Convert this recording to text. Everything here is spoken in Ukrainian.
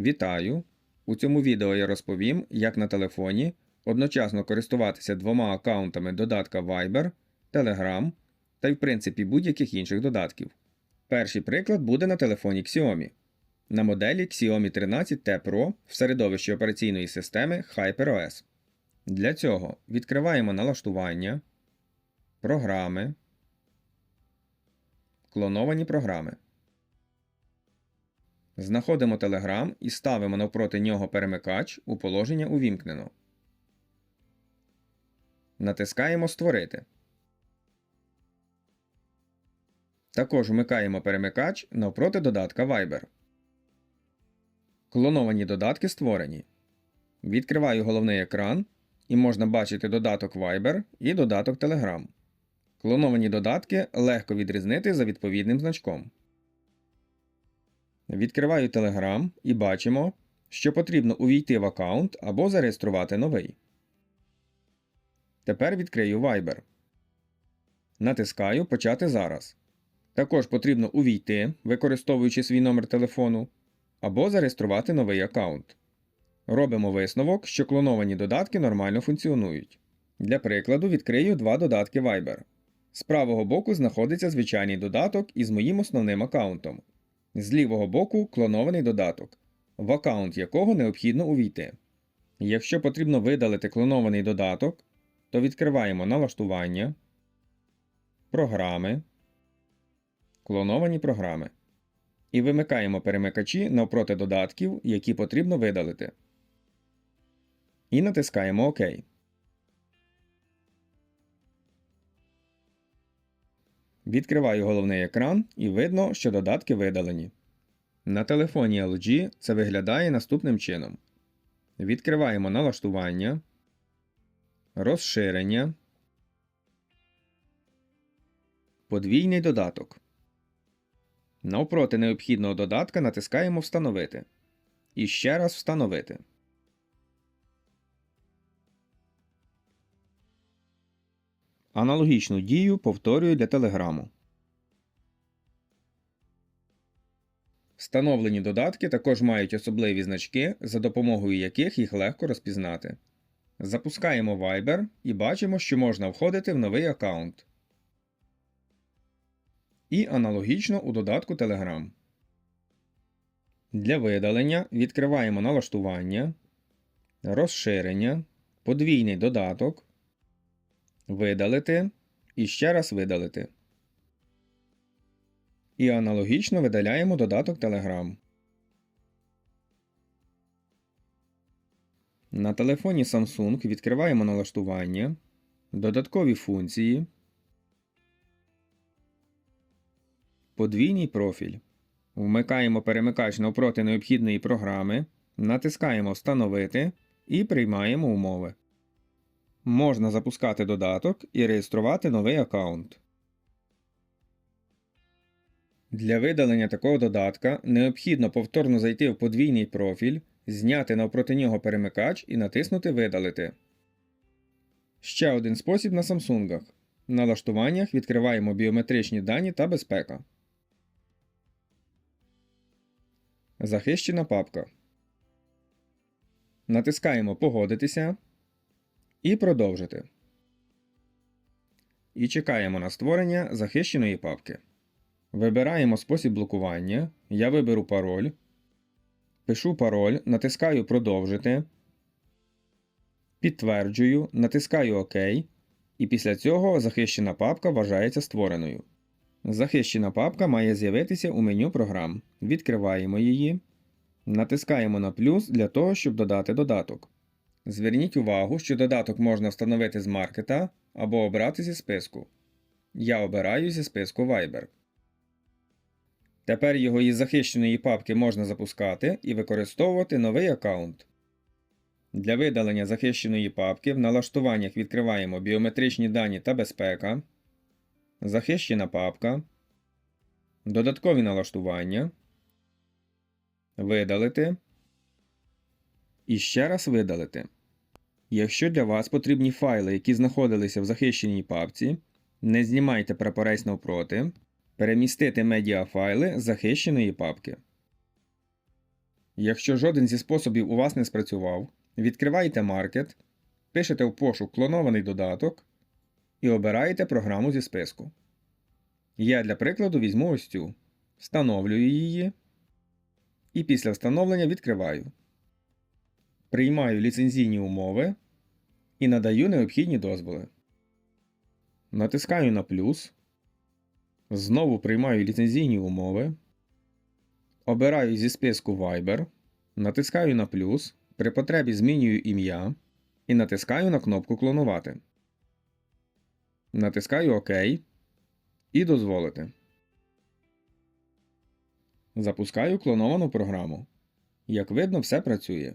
Вітаю! У цьому відео я розповім, як на телефоні одночасно користуватися двома аккаунтами додатка Viber, Telegram та в принципі будь-яких інших додатків. Перший приклад буде на телефоні Xiaomi. На моделі Xiaomi 13T Pro в середовищі операційної системи HyperOS. Для цього відкриваємо налаштування, програми, клоновані програми. Знаходимо Telegram і ставимо навпроти нього перемикач у положення увімкнено. Натискаємо Створити. Також вмикаємо перемикач навпроти додатка Viber. Клоновані додатки створені. Відкриваю головний екран і можна бачити додаток Viber і додаток Telegram. Клоновані додатки легко відрізнити за відповідним значком. Відкриваю Telegram і бачимо, що потрібно увійти в аккаунт або зареєструвати новий. Тепер відкрию Viber. Натискаю Почати зараз. Також потрібно увійти, використовуючи свій номер телефону, або зареєструвати новий аккаунт. Робимо висновок, що клоновані додатки нормально функціонують. Для прикладу відкрию два додатки Viber. З правого боку знаходиться звичайний додаток із моїм основним аккаунтом. З лівого боку клонований додаток, в аккаунт якого необхідно увійти. Якщо потрібно видалити клонований додаток, то відкриваємо налаштування, програми, клоновані програми і вимикаємо перемикачі навпроти додатків, які потрібно видалити. І натискаємо ОК. Відкриваю головний екран і видно, що додатки видалені. На телефоні LG це виглядає наступним чином. Відкриваємо налаштування, розширення, подвійний додаток. Навпроти необхідного додатка натискаємо Встановити. І ще раз встановити. Аналогічну дію повторюю для телеграму. Встановлені додатки також мають особливі значки, за допомогою яких їх легко розпізнати. Запускаємо Viber і бачимо, що можна входити в новий аккаунт. І аналогічно у додатку Telegram. Для видалення відкриваємо налаштування, розширення, подвійний додаток, видалити і ще раз видалити. І аналогічно видаляємо додаток Telegram. На телефоні Samsung відкриваємо налаштування, додаткові функції, подвійний профіль. Вмикаємо перемикач навпроти необхідної програми, натискаємо Встановити і приймаємо умови. Можна запускати додаток і реєструвати новий аккаунт. Для видалення такого додатка необхідно повторно зайти в подвійний профіль, зняти навпроти нього перемикач і натиснути Видалити. Ще один спосіб на Samsung. В налаштуваннях відкриваємо біометричні дані та безпека. Захищена папка. Натискаємо Погодитися і Продовжити. І чекаємо на створення захищеної папки. Вибираємо спосіб блокування. Я виберу пароль. Пишу пароль, натискаю Продовжити. Підтверджую, натискаю ОК. І після цього захищена папка вважається створеною. Захищена папка має з'явитися у меню програм. Відкриваємо її. Натискаємо на плюс для того, щоб додати додаток. Зверніть увагу, що додаток можна встановити з маркета або обрати зі списку. Я обираю зі списку Viber. Тепер його із захищеної папки можна запускати і використовувати новий аккаунт. Для видалення захищеної папки в налаштуваннях відкриваємо біометричні дані та безпека, захищена папка, додаткові налаштування, видалити і ще раз видалити. Якщо для вас потрібні файли, які знаходилися в захищеній папці, не знімайте прапорець навпроти, перемістити медіафайли з захищеної папки. Якщо жоден зі способів у вас не спрацював, відкриваєте маркет, пишете в пошук клонований додаток і обираєте програму зі списку. Я для прикладу візьму ось цю, встановлюю її і після встановлення відкриваю. Приймаю ліцензійні умови і надаю необхідні дозволи. Натискаю на плюс. Знову приймаю ліцензійні умови. Обираю зі списку Viber, натискаю на плюс, при потребі змінюю ім'я і натискаю на кнопку Клонувати. Натискаю ОК і дозволити. Запускаю клоновану програму. Як видно, все працює.